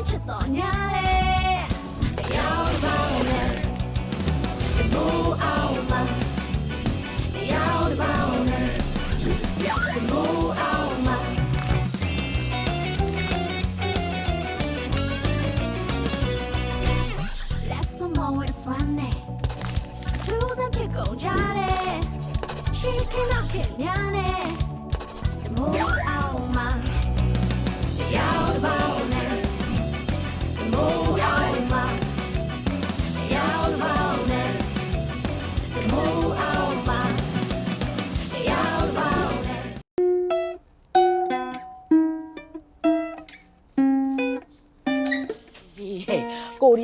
င်းချင်းချစ်တော်ညာတယ်တရားတော်နဲ့ဘူအောင်မတရားတော်နဲ့ဘူအောင်မ Let someone with one day To them pick on Johnny She cannot kill Yanni The more out my The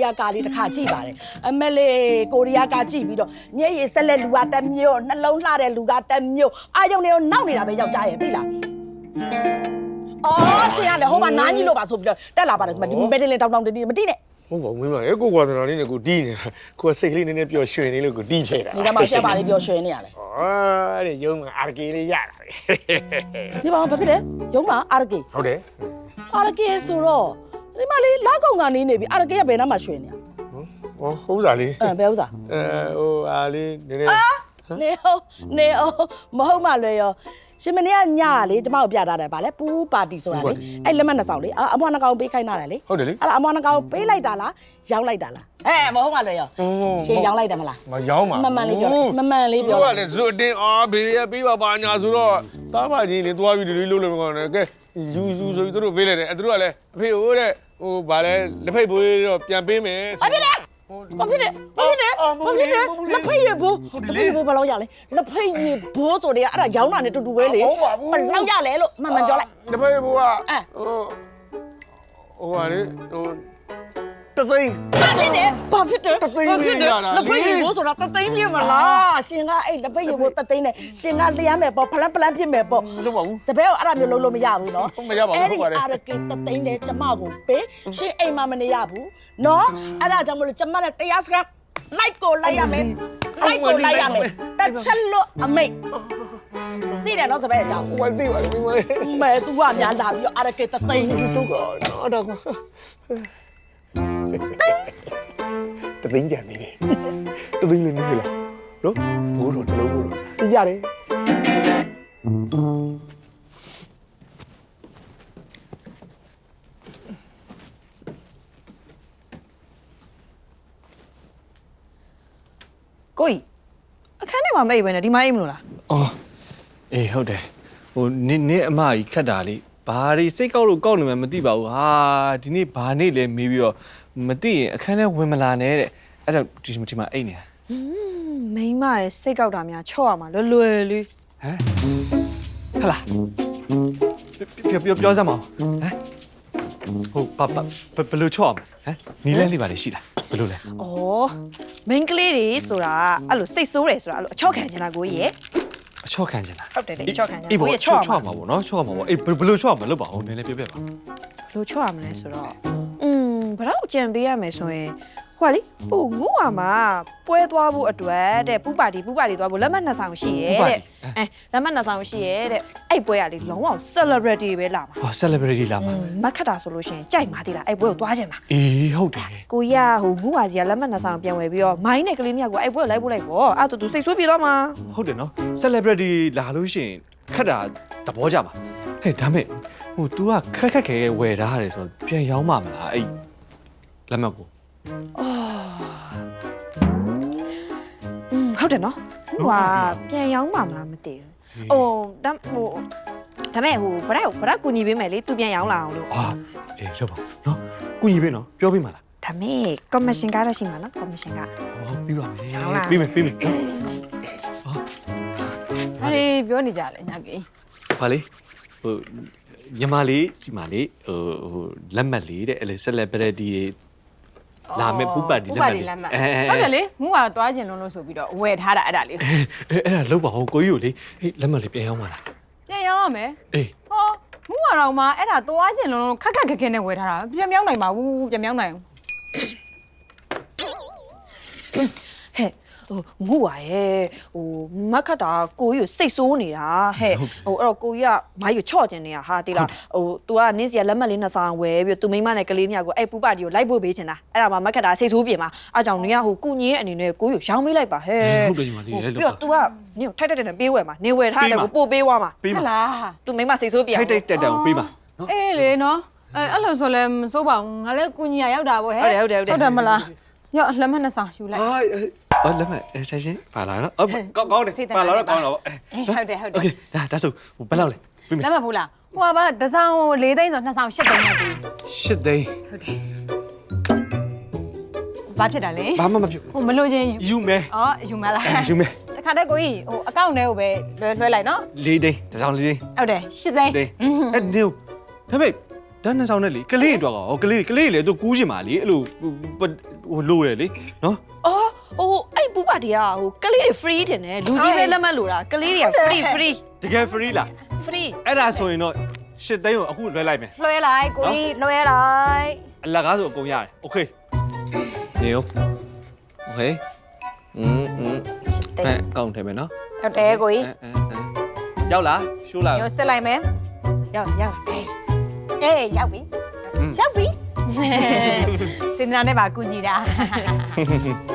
ယားကားလေးတစ်ခါကြည့်ပါတယ်အမလေးကိုရီးယားကားကြည့်ပြီးတော့မျက်ရည်ဆက်လက်လူကတစ်မျိုးနှလုံးလှတဲ့လူကတစ်မျိုးအာယုံတွေကိုနောက်နေတာပဲယောက်ျားရဲ့သိလားအော်ရှင်ကလည်းဟိုမှာနားကြီးလို့ပါဆိုပြီးတော့တက်လာပါတယ်ဆိုမှဒီမက်ဒလင်တောင်းတောင်းတင်းတင်းမတိနဲ့ဟုတ်ပါဘူးမင်းမအဲကိုကွာသနာလေးနဲ့ကိုတီးနေတာကိုကစိတ်ကလေးနည်းနည်းပျော်ရွှင်နေလို့ကိုတီးထဲတာနေကမှရှက်ပါလေးပြောရွှင်နေရလဲအာတဲ့ရုံးမှာအာရကေလေးရတာလေဒီပါဘာဖြစ်လဲရုံးမှာအာရကေဟုတ်တယ်အာရကေဆိုတော့ ဒီမလေးလာကောင်ကနေနေပြီအာရကေကဘယ်နားမှာရွှင်နေရဟောဟုတ်တာလေအဲဘယ်ဥစားအဲဟိုအားလေးနည်းနည်းနေအောင်နေအောင်မဟုတ်မှလွယ်ရောရှင်မနေ့ကညလေကျမကိုပြထားတယ်ဗာလဲပူးပါတီဆိုတာလေအဲ့လက်မနှစ်ဆောင်လေအအမွားနှကောင်ပေးခိုင်းတာလေဟုတ်တယ်လေအဲ့ဒါအမွားနှကောင်ပေးလိုက်တာလားရောင်းလိုက်တာလားအဲမဟုတ်မှလွယ်ရောရှင်ရောင်းလိုက်တယ်မလားမရောင်းပါမမှန်လေးပြောမမှန်လေးပြောသူကလည်းဇွတ်တင်အာဘေးရပြီးပါပါညာဆိုတော့တားပါချင်းလေသွားပြီးဒီလိုလုပ်လို့မကောင်းနဲ့ကဲယူယူဆိုပြီးသူတို့ပေးလိုက်တယ်အဲသူတို့ကလည်းအဖေဟိုတဲ့ ဟိုဗာလဲလက်ဖိတ်ပွေးတော့ပြန်ပေးမယ်ဘာဖြစ်လဲဘာဖြစ်လဲဘာဖြစ်လဲဘာဖြစ်လဲလက်ဖိတ်ရဘူးလက်ဖိတ်ရဘူးဘယ်လောက်ရလဲလက်ဖိတ်ရဘူးဆိုတဲ့အဲ့ဒါရောင်းတာနဲ့တူတူပဲလေဘယ်လောက်ရလဲလို့မှန်မှန်ပြောလိုက်လက်ဖိတ်ပွေးကအဲဟိုဟိုဟာလေဟို တသိန်း ဘာဖြစ်လဲဘာဖြစ်တယ်တသိန်းလေးရတာလေလက်ဖိတ်ရဘူးဆိုတာတသိန်းပြစ်မလားရှင်ကအဲ့လက်ဖိတ်ရဘူးတသိန်းနဲ့ရှင်ကလျှမ်းမယ်ပေါ့ဖလန်ဖလန်ဖြစ်မယ်ပေါ့မလုပ်ပါဘူးစပယ်ကိုအဲ့ဒါမျိုးလုံးလို့မရဘူးနော်မရပါဘူးဟုတ်ပါတယ် အဲ့ဒီအာရကေတသိန်းနဲ့ကျမကိုပေးရှင်အိမ်မှာမနေရဘူးနော်အဲ့ဒါကြောင့်မလို့ကျမနဲ့တရားစကားလိုက်ကိုလိုက်ရမယ်လိုက်ကိုလိုက်ရမယ်တစ်ချက်လို့အမိတ်သိတယ်နော်စပယ်အကြောင်းဝတ်သိပါလေမင်းမဲ तू ကများလာပြီးတော့အာရကေတသိန်းတို့ကတော့တော့ တသိန်းကြံနေတယ်တသိန်းလေးနေလားနော်ဘိုးတော်တလုံးဘိုးတော်ရတယ်ကိုကြီးအခန်းထဲမှာမိတ်ပဲနဲ့ဒီမှာအိမ်မလို့လားအော်အေးဟုတ်တယ်ဟိုနင်းနင်းအမကြီးခတ်တာလေဘာတွေစိတ်ကောက်လို့ကောက်နေမှမသိပါဘူးဟာဒီနေ့ဘာနေ့လဲမေးပြီးတော့ မသိရင်အခန်းထဲဝင်မလာနဲ့တဲ့အဲ့ဒါဒီဒီမှာအိတ်နေတာမိန်းမရဲ့စိတ်ကောက်တာများချော့ရမှာလွယ်လွယ်လေးဟမ်ဟလာပြောပြောပြောစမ်းမအောင်ဟမ်ဟိုပပဘဘယ်လိုချော့အောင်ဟမ်နီးလဲလေးပါလေရှိလားဘယ်လိုလဲဩမိန်းကလေးတွေဆိုတာအဲ့လိုစိတ်ဆိုးတယ်ဆိုတာအဲ့လိုအချော့ခံချင်တာကိုကြီးရဲ့အချော့ခံချင်တာဟုတ်တယ်လေအချော့ခံချင်အေးကိုဘောကြီးချော့ချော့ချော့မှာမှာပေါ့နော်ချော့မှာပေါ့အေးဘယ်ဘယ်လိုချော့မှာလို့ပါဦးနည်းနည်းပြောပြပါဘယ်လိုချော့ရမလဲဆိုတော့อืม ဘယ်တော့အကြံပေးရမယ်ဆိုရင်ဟိုကလေဟိုငု့ဟာမှာပွဲသွားဖို့အတွက်တဲ့ပူပါတီပူပါတီသွားဖို့လက်မှတ်နှစ်ဆောင်ရှိရဲ့တဲ့အဲလက်မှတ်နှစ်ဆောင်ရှိရဲ့တဲ့အဲ့ပွဲကလေလုံးဝ celebrity ပဲလာမှာဟော celebrity လာမှာမခတ်တာဆိုလို့ရှိရင်ကြိုက်မှာသေးလားအဲ့ပွဲကိုသွားချင်မှာအေးဟုတ်တယ်ကိုကြီးကဟိုငူဟာကြီးကလက်မှတ်နှစ်ဆောင်ပြန်ဝယ်ပြီးတော့မိုင်းနဲ့ကလေးနှစ်ယောက်ကိုအဲ့ပွဲကိုလိုက်ပို့လိုက်ပေါ့အဲ့တူတူစိတ်ဆိုးပြေသွားမှာဟုတ်တယ်နော် celebrity လာလို့ရှိရင်ခက်တာသဘောကျမှာဟဲ့ဒါမဲ့ဟို तू ကခက်ခက်ခဲခဲဝယ်ထားရတယ်ဆိုတော့ပြန်ရောင်းမှာမလားအဲ့ လက်မှတ်ကိုอืมဟုတ်တယ်နော်ငူဟာပြန်ရောင်းမှာမလားမသိဘူးအိုးဒါဟိုဒါမဲ့ဟိုဗရက်ဗရက်ကူညီပေးမယ်လေသူပြန်ရောင်းလာအောင်လို့အာအေးလောက်ပါနော်ကုညီပေးနော်ပြောပေးမှာလားဒါမဲ့ commission ကတော့ရှိမှာနော် commission ကဟောပြီးပါမယ်ရောင်းလားပြီးမယ်ပြီးမယ်နော်အဲ့ဒီပြောနေကြတယ်ညာကြီးဟာလေဟိုညီမလေးစီမလေးဟိုဟိုလက်မှတ်လေးတဲ့အဲ့လေ celebrity တွေ လာမဲ့ပူပတ်ဒီလက်မှတ်လေးအဲအဲဟုတ်တယ်လေငူကသွားကျင်လုံးလို့ဆိုပြီးတော့ဝယ်ထားတာအဲ့ဒါလေးအဲအဲ့ဒါလောက်ပါအောင်ကိုကြီးကိုလေဟေးလက်မှတ်လေးပြန်ရောင်းပါလားပြန်ရောင်းရမယ်အေးဟောငူကတော့မှအဲ့ဒါသွားကျင်လုံးလုံးခက်ခက်ခက်ခဲနဲ့ဝယ်ထားတာပြန်မြောင်းနိုင်ပါဘူးပြန်မြောင်းနိုင်ဟဲ့ ငုပါရဲ့ဟိုမက်ခတ်တာကိုကြီးကိုစိတ်ဆိုးနေတာဟဲ့ဟိုအဲ့တော့ကိုကြီးကမိုင်းကိုချော့ကျင်နေတာဟာတိလားဟို तू ကနင်းစီကလက်မှတ်လေးနှစ်ဆောင်ဝယ်ပြီးသူမိမနဲ့ကလေးနှစ်ယောက်ကိုအဲ့ပူပါတီကိုလိုက်ဖို့ပေးချင်တာအဲ့ဒါမှမက်ခတ်တာစိတ်ဆိုးပြင်မှာအားကြောင့်နင်ကဟိုကုညင်းအနေနဲ့ကိုကြီးကိုရောင်းပေးလိုက်ပါဟဲ့ဟုတ်တယ်ညီမလေးလဲပြီးလို့တော့ तू ကနင်ကိုထိုက်တက်တက်နဲ့ပေးဝယ်မှာနင်ဝယ်ထားတယ်ကိုပို့ပေးသွားမှာပေးဟမှာတ်လား သူမိမစိတ်ဆိုးပြန်ထိုက်တိုက်တက်တက်ကိုပေးမှာနော်အေးလေနော်အဲအဲ့လိုဆိုလဲမစိုးပါဘူးငါလည်းကုညီရရောက်တာပေါ့ဟဲ့ဟုတ်တယ်ဟုတ်တယ်ဟုတ်တယ်ဟုတ်တယ်မလားရော့လက်မှတ်နှစ်ဆောင်ယူလိုက် ဟာ အော်လက်မအဲဆိုင်ရှင်ပါလာနော်အော်ကောင်းကောင်းတယ်ပါလာတော့ကောင်းတော့ အေးဟုတ်တယ်ဟုတ်တယ် โอเคဒါဒါဆိုဘယ်လောက်လဲပေးမယ် လက်မှတ်ဘူးလားဟိုကဘာတစ်ဆောင်၄သိန်းဆိုနှစ်ဆောင်၈သိန်းနဲ့တူ ရှစ်သိန်း ဟုတ်တယ်ဘာဖြစ်တာလဲ ဘာမှမဖြစ် ဟိုမလို့ချင်းယူ ယူမယ် အော်ယူမလား ယူမယ် တခါတည်းကိုကြီးဟိုအကောင့်ထဲကိုပဲလွှဲလွှဲလိုက်နော် လေးသိန်းတစ်စောင်းလေးသိန်း ဟုတ်တယ်၈သိန်း သိန်းအဲ့နေဒါပေမဲ့ဒါနှစ်ဆောင်နဲ့လေကလေးတွေတော့ဟောကလေးကလေးလေသူကူးချင်ပါလေအဲ့လိုဟိုလိုတယ်လေနော် အော်ဟိုအဲ့ပူပါ တီကဟိုကလေးတွေ free တင်တယ်လူကြီးပဲလက်မှတ်လို့တာကလေးတွေက free free တကယ် free လား free အဲ့ဒါဆိုရင်တော့ရှစ်သိန်းကိုအခုလွှဲလိုက်မယ် လွှဲလိုက်ကိုကြီးလွှဲလိုက် အလကားဆိုအကုန်ရတယ်โอเคနေရောโอเคอืมอืมအဲ့ကောင်းတယ်မယ်နော် ဟုတ်တယ်ကိုကြီး အဲအဲအဲရောက်လားရှိုးလား ရောစစ်လိုက်မယ် ရောက်ရောက် အေးရောက်ပြီရောက်ပြီစင်နာနဲ့ပါကုညီတာ စ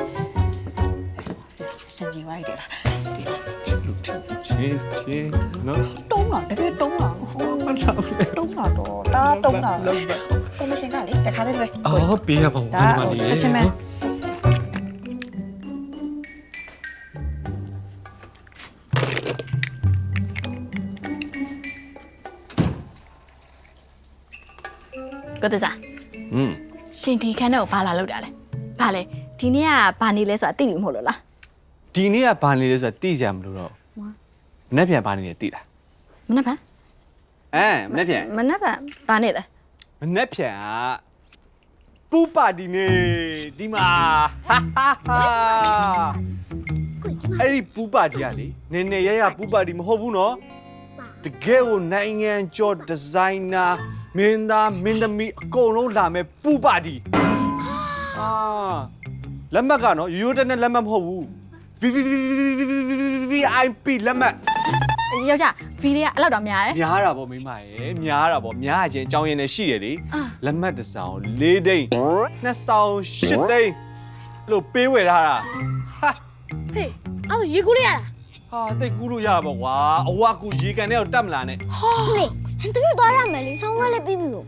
င်ပြေလိုက်တယ်လားချင်းချင်းနော်တုံးတော့တကယ်တုံးတော့ဟိုတုံးတော့တော့တာတုံးတော့ကော်မရှင်ကလေတခါတည်းလွယ်အော်ပေးရပါဦးဒါချက်ချင်းပဲကိုတစားอืมရှင်ဒီခန်းထဲကိုဘာလာလောက်တာလဲဘာလဲဒီနေ့ကဘာနေလဲဆိုတာသိပြီမဟုတ်လို့လား ဒီနေ့ကဘာနေလဲဆိုတာသိကြမလို့တော့မနေ့ပြန်ဘာနေလဲသိလားမနှက်ပါအဲမနေ့ပြန်မနှက်ပါဘာနေလဲမနေ့ပြန်ကပူပါတီနေဒီမှာဟာဟာဟာအဲ့ဒီပူပါတီကလေနည်းနည်းရရပူပါတီမဟုတ်ဘူးနော်တကယ်ကိုနိုင်ငံကျော်ဒီဇိုင်နာမင်းသားမင်းသမီးအကုန်လုံးလာမယ်ပူပါတီအာလက်မှတ်ကနော်ရိုးရိုးတက်တက်လက်မှတ်မဟုတ်ဘူး VIP လက်မှတ်ယောက်ျားဗီဒီယိုအဲ့လောက်တော့များတယ်များတာပေါ့မိမရေများတာပေါ့များခြင်းအကြောင်းရင်းနဲ့ရှိရလေအာလက်မှတ်တစ်ဆောင်၄သိန်းနှစ်ဆောင်၈သိန်းအဲ့လိုပေးဝယ်ထားတာဟာဟေးအဲ့ဒါရေကူးလိုက်ရတာဟာတိတ်ကူးလို့ရပါပေါ့ကွာအဝကူရေကန်တဲ့ကိုတတ်မလားနဲ့ဟုတ်လေဟန်တပြည့်သွားရမယ်လေဆောင်းဝဲလေးပြီးပြီကို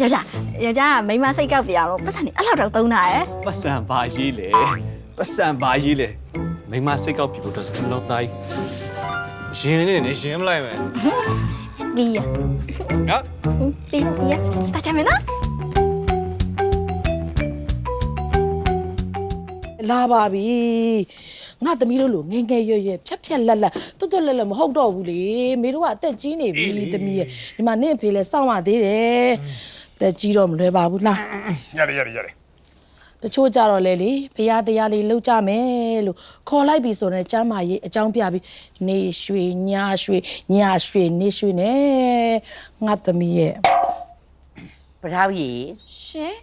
ယောက်ျားယောက်ျားကမိန်းမစိတ်ကောက်ပြအောင်လို့ပတ်စံနေအဲ့လောက်တော့သုံးတာရယ်ပတ်စံပါရေးလေ ပတ်စံပါရေးလေမိမစိတ်ကောက်ပြီလို့တော့စလုံးတိုင်းရင်နေနေရင်မလိုက်မယ်ပြီးရနော်ပြီးပြီးရတချမယ်နော်လာပါပြီငါသမီးတို့လိုငယ်ငယ်ရွယ်ရွယ်ဖြက်ဖြက်လက်လက်တွတ်တွတ်လက်လက်မဟုတ်တော့ဘူးလေမေတို့ကအသက်ကြီးနေပြီသမီးရဲ့ဒီမှာနင့်အဖေလဲစောင့်ရသေးတယ်သက်ကြီးတော့မလွယ်ပါဘူးလားရတယ်ရတယ်ရတယ် တချို့ကြတော့လေလေဖရားတရားလေးလောက်ကြမယ်လို့ခေါ်လိုက်ပြီဆိုတော့ကျမ်းမာရေးအကြောင်းပြပြီးနေရွှေညာရွှေညာရွှေနေရွှေနဲ့ငါသမီးရဲ့ပထောက်ကြီးရှင်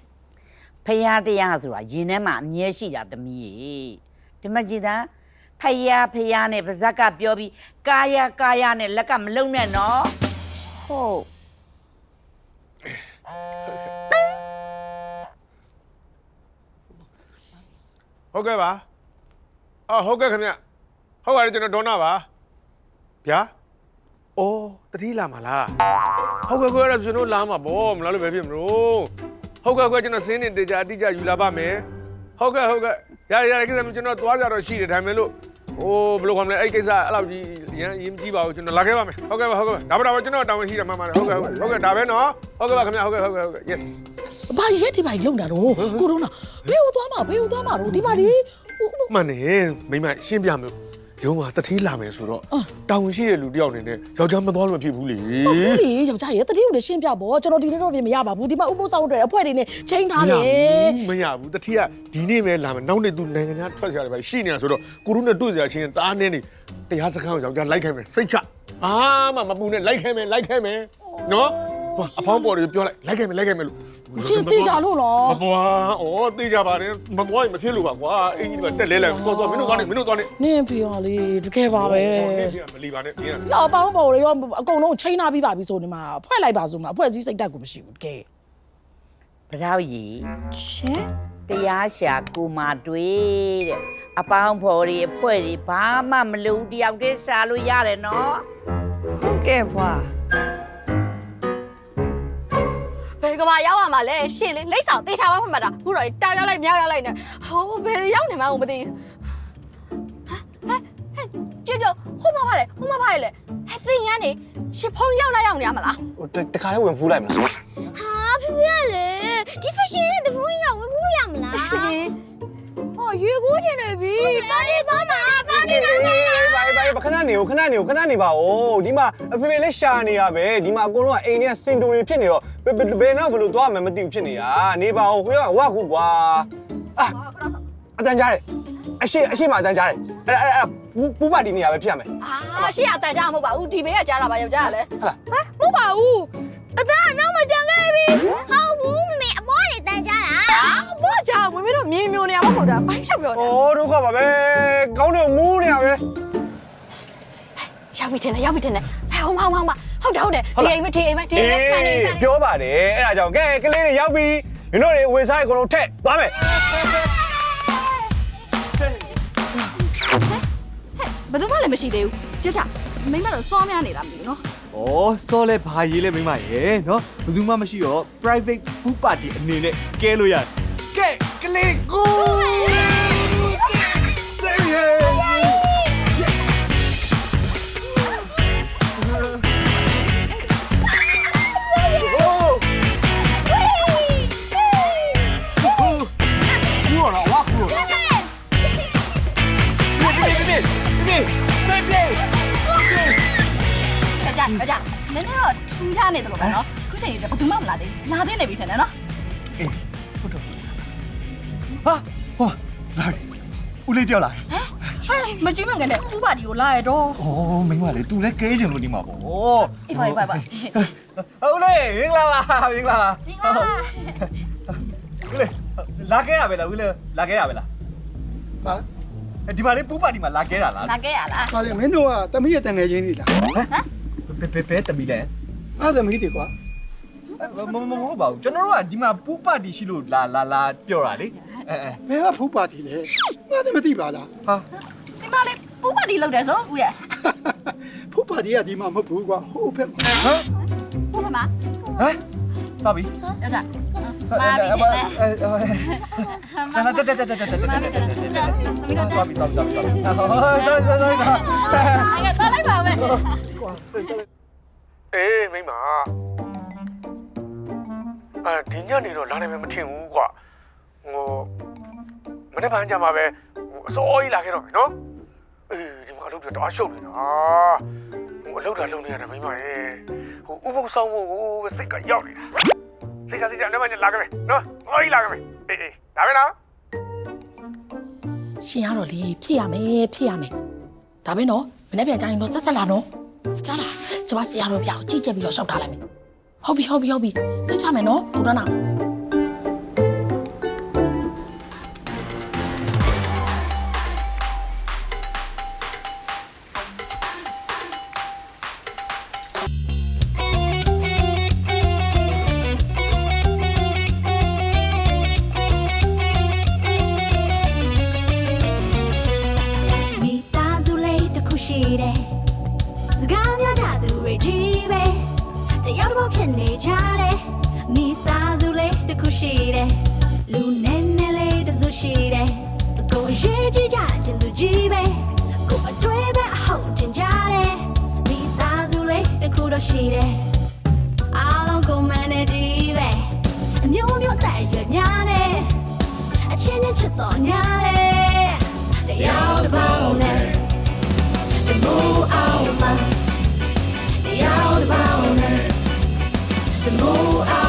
ဖယားတရားဆိုတာရင်ထဲမှာအမြဲရှိတာသမီးကြီးဒီမကြည်သားဖယားဖယားနဲ့ပါဇက်ကပြောပြီးကာယကာယနဲ့လက်ကမလုံနဲ့နော်ဟုတ် ဟုတ်ကဲ့ပါအော်ဟုတ်ကဲ့ခင်ဗျဟုတ်ပါတယ်ကျွန်တော်ဒေါနာပါဗျာအိုးတတိလာမလားဟုတ်ကဲ့ခွဲရကျွန်တော်လာမှာပေါ့မလားလို့ပဲဖြစ်မလို့ဟုတ်ကဲ့ခွဲကျွန်တော်စင်းနေတေချာအတိအကျယူလာပါမယ်ဟုတ်ကဲ့ဟုတ်ကဲ့ရတယ်ရတယ်ကိစ္စမျိုးကျွန်တော်သွားကြတော့ရှိတယ်ဒါပေမဲ့လို့ ဟိုဘယ်လိုခေါ်မလဲအဲ့ဒီကိစ္စအဲ့လောက်ကြီးရမ်းရင်မကြည့်ပါဘူးကျွန်တော်လာခဲ့ပါမယ်ဟုတ်ကဲ့ပါဟုတ်ကဲ့ပါဒါပါဒါပါကျွန်တော်တောင်းရှိတယ်မှန်ပါတယ်ဟုတ်ကဲ့ဟုတ်ကဲ့ဒါပဲနော်ဟုတ်ကဲ့ပါခင်ဗျဟုတ်ကဲ့ဟုတ်ကဲ့ဟုတ်ကဲ့ yes ဘာရက်ဒီဘာလုံတာတော့ကိုတော့နာဘေးကိုသွားမှာဘေးကိုသွားမှာတော့ဒီမှာဒီမှန်တယ်မိမရှင်းပြမယ် ရုံးမှာတတိလာမယ်ဆိုတော့တောင်းရှိတဲ့လူတယောက်အနေနဲ့ယောက်ျားမသွားလို့မဖြစ်ဘူးလေဟုတ်လေယောက်ျားရဲ့တတိကိုလည်းရှင်းပြပေါ့ကျွန်တော်ဒီနေ့တော့ပြင်မရပါဘူးဒီမှာဥပုသ်ဆောင်အတွက်အဖွဲ့တွေနဲ့ချိန်ထားတယ်မရဘူးတတိကဒီနေ့ပဲလာမယ်နောက်နေ့သူနိုင်ငံခြားထွက်ကြရတယ်ပဲရှိနေတာဆိုတော့ကိုရုနဲ့တွေ့ကြရချင်းတားနေနေတရားစခန်းကိုယောက်ျားလိုက်ခိုင်းမယ်စိတ်ချအာမမပူနဲ့လိုက်ခိုင်းမယ်လိုက်ခိုင်းမယ်နော် အဖောင်းပေါ်တွေပြောလိုက်လိုက်ခဲ့မယ်လိုက်ခဲ့မယ်လို့ရှင်တိကြလို့နော်မပွားဩတေးကြပါတယ်မပွားရင်မဖြစ်လို့ပါကွာအင်ကြီးကတက်လဲလိုက်တော့တော့မင်းတို့ကောင်းနေမင်းတို့သွားနေနင်းပြောလေတကယ်ပါပဲမလီပါနဲ့နင်းလောက်ပေါင်းပေါ်တွေရောအကုန်လုံးချိန်နာပြီးပါပြီဆိုနေမှာဖွဲ့လိုက်ပါဆိုမှာအဖွဲ့စည်းစိတ်တက်ကိုမရှိဘူးတကယ်ဗရောက်ကြီးရှင်တရားရှာကိုမာတွေတဲ့အပေါင်းဖော်တွေအဖွဲ့တွေဘာမှမလုပ်ဘူးတယောက်တည်းရှာလို့ရတယ်နော်ဟုတ်ကဲ့ဘွာ ကဘာရောက်ရမှာလဲရှင်းလေလိမ့်ဆောင်တေချာမဖတ်မှတ်တာခုတော့တောင်ရောက်လိုက်မြောက်ရောက်လိုက်နေဟိုဘယ်ရောက်နေမှန်းမသိဟဲ့ဟဲ့ကြည့်ကြဟိုမှာပါလေဟိုမှာပါလေဟဲ့သင်ရန်နေရှစ်ဖုံးရောက်လာရောက်နေရမလားဟိုတခါလေးဝင်ဖူးလိုက်မလားဟာဖေဖေကလေဒီ fashion နဲ့တဖူးရောက်ဝင်ဘူးလို့ရမလားဟောရေကိုးကျင်နေပြီပါနေသွားတာပါနေသွားတာဘာဘာဘာ ခဏနေဦးခဏနေဦးခဏနေပါဦးဒီမှာအဖေဖေလေးရှာနေရပဲဒီမှာအကုန်လုံးကအိမ်ထဲစင်တိုတွေဖြစ်နေတော့ဘယ်ဘယ်နောက်ဘယ်လိုသွားမှမသိဘူးဖြစ်နေတာနေပါဦးခွေးကဝါကူကွာအာအတန်ကြားတယ်အရှိအရှိမအတန်ကြားတယ်အဲ့အဲ့အဲ့ပူပါတီနေရပဲဖြစ်ရမယ်အာရှေ့အတန်ကြမဟုတ်ပါဘူးဒီဘေးကကြားတာပါယောက်ျားကလည်းဟုတ်လားမဟုတ်ပါဘူးအသားအနောက်မကြံခဲ့ပြီဟုတ်ဘူးမမေအပေါ်နေတန်ကြတာအာဘောကြောင်မမေတို့မြင်မျိုးနေရမှာမဟုတ်တာဘိုင်းရှောက်ပြောနေ။အော်ဒုက္ခပါပဲ။ကောင်းတယ်မူးနေရပဲ ရောက်ပြီတင်တယ်ရောက်ပြီတင်တယ်ဟဲ့ဟောင်းဟောင်းဟောင်းဟုတ်တယ်ဟုတ်တယ်ဒီအိမ်မဒီအိမ်မဒီ။အိမ်မမှန်နေမှန်နေပြောပါတယ်။အဲ့ဒါကြောင့်ကဲကလေးတွေရောက်ပြီ။မင်းတို့တွေဝေစားရကုန်လုံးထက်သွားမယ်ဘယ်သူမှလည်းမရှိသေးဘူးကြည့်ချမိမတော့စောများနေတာမသိဘူးနော်။ဩစောလဲဘာရေးလဲမိမရဲ့နော်။ဘယ်သူမှမရှိတော့ private book party အနေနဲ့ကဲလို့ရတယ်။ကဲကလေးကို ထင်းကြနေတယ်လို့ပဲနော်ခုချိန်ဘယ်သူမှမလာသေးဘူးလာသေးနေပြီထင်တယ်နော်ဟာဟောလာဦးလေးတယောက်လာဟဲ့မကြီးမငန်တဲ့ဥပါဒီကိုလာရတော့။အော်မိမလေး तू လည်းကဲချင်လို့ဒီမှာပေါ့။အေးပါအေးပါပါဟုတ်လေမင်္ဂလာပါမင်္ဂလာပါဒီကဦးလေးလာခဲ့ရပဲလားဦးလေးလာခဲ့ရပဲလားပါဒီမှာလေးပူပါဒီမှာလာခဲ့တာလားလာခဲ့ရလားပါလေမင်းတို့ကတမီးရဲ့တန်ငယ်ချင်းတွေလားဘယ်ဘယ်ဘယ်တမီလဲ အဲ့သမီးတွေကွာမမမဟုတ်ပါဘူးကျွန်တော်တို့ကဒီမှာပူပါတီရှိလို့လာလာလာပြောတာလေအဲအဲဘယ်ကဖူးပါတီလဲငါတည်းမသိပါလားဟာဒီမလေးဥပါဒီလောက်တယ်ဆိုဦးရဲ့ဖူးပါတီကဒီမှာမဟုတ်ဘူးကွာဟိုဘက်မှာဟမ်ဘုမမဟမ်တော်ပြီရတာအဲအဲအဲတက်တက်တက်တက်တက်တက်တက်တက်တက်တော်ပြီတော်ပြီတော်ပြီတော်ပြီ sorry sorry sorry အဲ့တော့လိုက်ပါမယ် အေးမိမအာဒီညနေတော့လာနိုင်မယ်မထင်ဘူးကွာဟိုမနေ့ပိုင်းကြမှာပဲဟိုအစိုးရလာခဲ့တော့မယ်နော်အေးဒီမှာအလုပ်တွေတအားရှုပ်နေတာဟိုအလုပ်တာလုပ်နေရတယ်မိမရေဟိုဥပုပ်ဆောင်ဖို့ကိုပဲစိတ်ကရောက်နေတာစိတ်ကစိတ်ကလည်းမလာခဲ့မယ်နော်ဟောကြီးလာခဲ့မယ်အေးအေးဒါပဲလားရှင်ရတော့လေဖြစ်ရမယ်ဖြစ်ရမယ်ဒါပဲနော်မနေ့ပြန်ကြရင်တော့ဆက်ဆက်လာနော် ကြားလားကျမဆရာတော်ပြောက်ကြည့်ချက်ပြီးတော့ရှောက်ထားလိုက်မယ်ဟုတ်ပြီဟုတ်ပြီဟုတ်ပြီစိတ်ချမယ်နော်ကိုတော့နာမိသားစုလေးတစ်ခုရှိတယ်စကားများကြသူ တွေကြီးပဲတယောက်တစ်ပေါက်ဖြစ်နေကြတယ်မိသားစုလေးတစ်ခုရှိတယ်လူနဲ့နဲ့လေးတစ်စုရှိတယ်ကိုယ်ရေးကြည့်ကြခြင်းသူကြီးပဲကိုယ်အတွေ့ပဲအဟုတ်တင်ကြတယ်မိသားစုလေးတစ်ခုတော့ရှိတယ်အားလုံးကိုမန်နေကြီးပဲအမျိုးမျိုးတဲ့ရွယ်များတယ်အချင်းချင်းချစ်တော်ညာတယ် Go out.